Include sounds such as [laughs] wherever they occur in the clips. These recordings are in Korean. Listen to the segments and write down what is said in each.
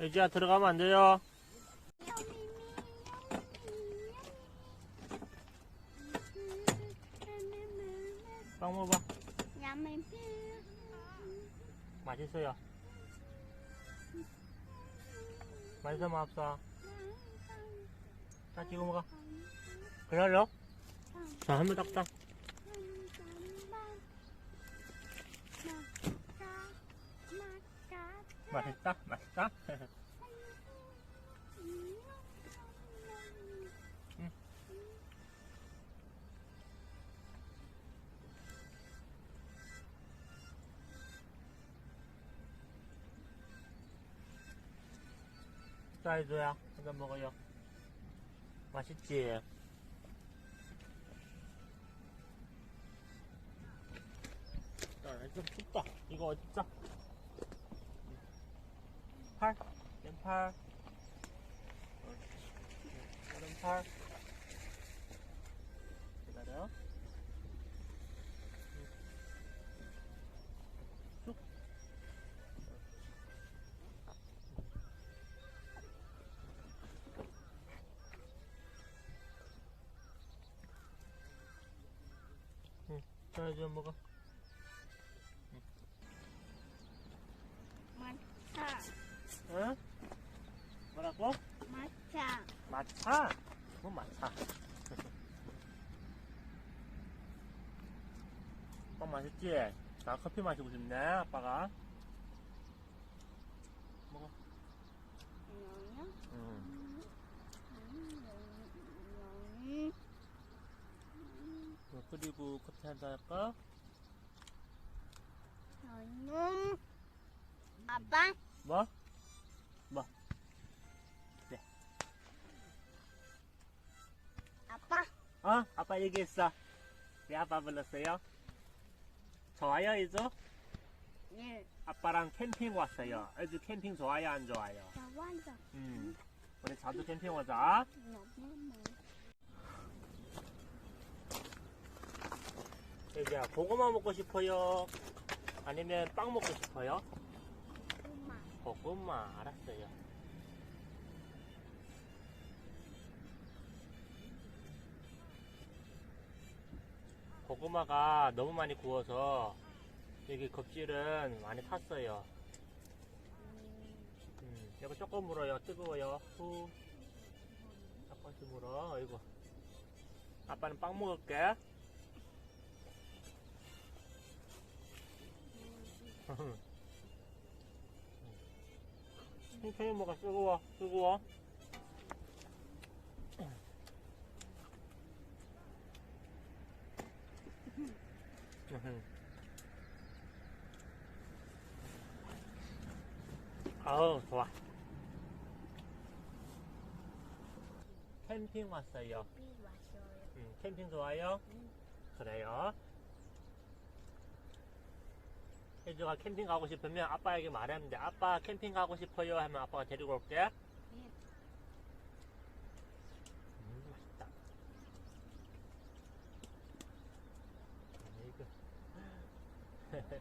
애지야 들어가면 안 돼요. 빵 먹어봐. 맛있어요. 맛있어 맛없어? 자 지금 먹어. 그래요? 자 한번 딱딱. 맛있다 맛있다. 응. 사이즈야 한잔 먹어요. 맛있지? 야, 좀 춥다. 이거 어딨어? 팔, 왼팔. 옳지. 오른팔. 기다려. 응. 쭉. 응. 자, 이제 먹어. 응? 뭐라고? 마차? 뭐 마차? 빵 [laughs] 맛있지? 나 커피 마시고 싶네, 아빠가. 먹어. 응. 뭐, 그리고 커피 한잔 할까? 아빠, 뭐? 아빠, 어? 아빠 얘기했어. 왜 아빠 불렀어요? 좋아요, 이제? 예, 아빠랑 캠핑 왔어요. 아주 캠핑 좋아요, 안 좋아요? 좋아요. 음. 우리 자주 캠핑 오자. 이제 고구마 먹고 싶어요? 아니면 빵 먹고 싶어요? 고구마, 알았어요. 고구마가 너무 많이 구워서 여기 껍질은 많이 탔어요. 음, 이거 조금 물어요. 뜨거워요. 후. 조금씩 물어. 이거. 아빠는 빵 먹을게. [laughs] 천천히 먹어. 뜨거워. 뜨거워. [laughs] 아우, 좋아. 캠핑 왔어요. 음, 캠핑 좋아요? 응. 그래요. 혜주가 캠핑 가고 싶으면 아빠에게 말하면 돼. 아빠 캠핑 가고 싶어요 하면 아빠가 데리고 올게. 음, 맛있다. 아이고. [laughs]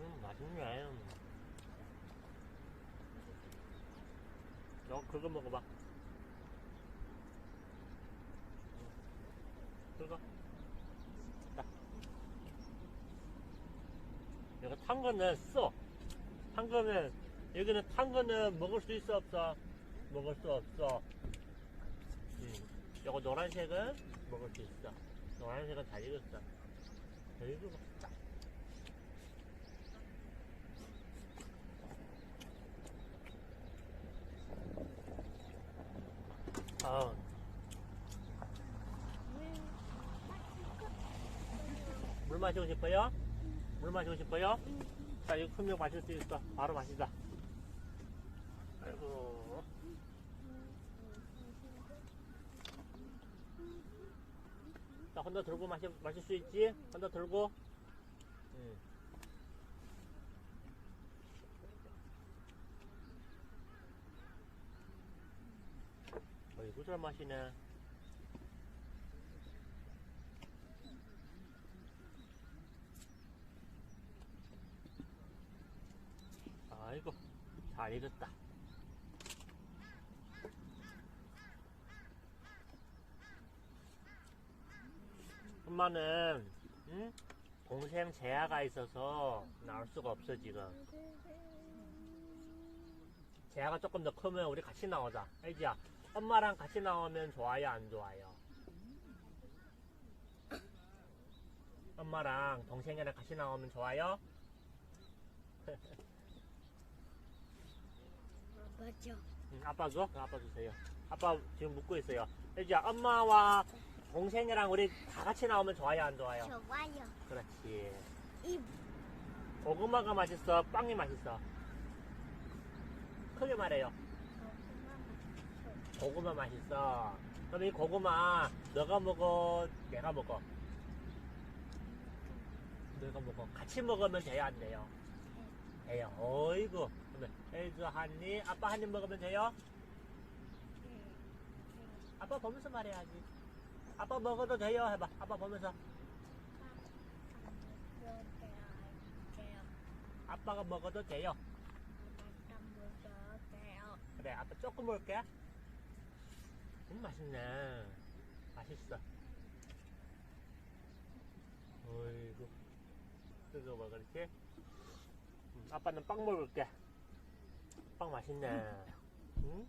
음, 맛있네. 너 그거 먹어봐. 그거. 자. 이거 탄 거는 써. 탄 거는, 여기는 탄 거는 먹을 수 있어, 없어? 먹을 수 없어. 음. 요거 노란색은 먹을 수 있어. 노란색은 잘 익었어. 이거 맛있다. 아, 물 마시고 싶어요? 물 마시고 싶어요? 자, 이거 큰명 마실 수 있어. 바로 마시자. 아이고. 자, 혼자 들고 마시, 마실 수 있지? 혼자 들고. 응. 어이구, 잘 마시네. 아이고, 잘 익었다. 엄마는, 응? 동생 재아가 있어서 나올 수가 없어, 지금. 재아가 조금 더 크면 우리 같이 나오자. 알지야? 엄마랑 같이 나오면 좋아요, 안 좋아요? 엄마랑 동생이랑 같이 나오면 좋아요? [laughs] 맞죠? 응, 아빠 줘? 그 아빠 주세요. 아빠 지금 묻고 있어요. 이제 엄마와 동생이랑 우리 다 같이 나오면 좋아요, 안 좋아요? 좋아요. 그렇지. 이 고구마가 맛있어, 빵이 맛있어. 크게 말해요. 고구마 맛있어. 그럼 이 고구마 너가 먹어, 내가 먹어. 내가 먹어. 같이 먹으면 돼요, 안 돼요? 돼요. 어이구. 그러면 엘즈 한 입, 아빠 한 입 먹으면 돼요? 아빠 보면서 말해야지. 아빠 먹어도 돼요? 해봐. 아빠 보면서. 아빠가 먹어도 돼요. 그래, 아빠 조금 먹을게. 음, 맛있네. 맛있어. 어이구. 뜨거워, 그렇지? 음, 아빠는 빵 먹을게. 빵 맛있네. 응?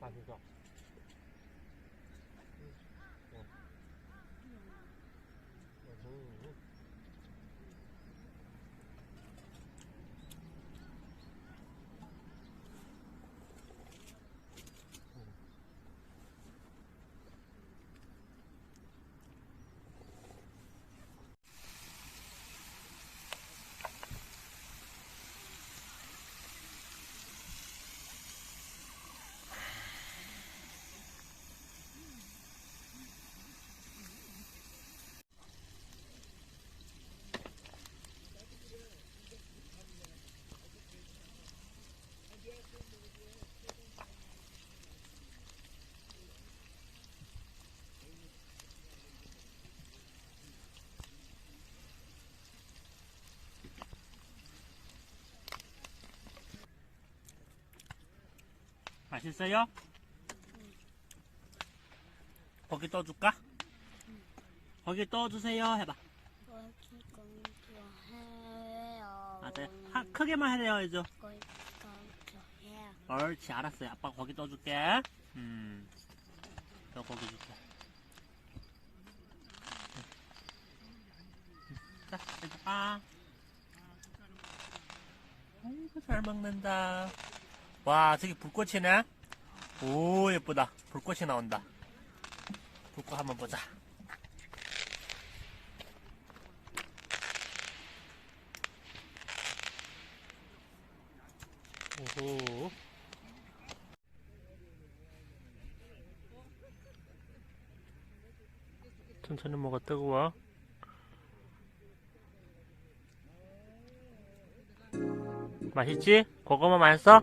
맛있어. 음, 음. 음. 맛있어요? 고기 떠줄까? 고기 떠주세요. 해봐. 맞아요. 하, 크게만 해줘 옳지 알았어요. 아빠 고기 떠줄게. 음, 너 고기 줄게. 음. 자 해줘 아 아이고 잘 먹는다 와 저기 불꽃이네? 오 예쁘다. 불꽃이 나온다. 불꽃 한번 보자. 오호. 천천히 먹어 뜨거워. 맛있지? 고구마 맛있어?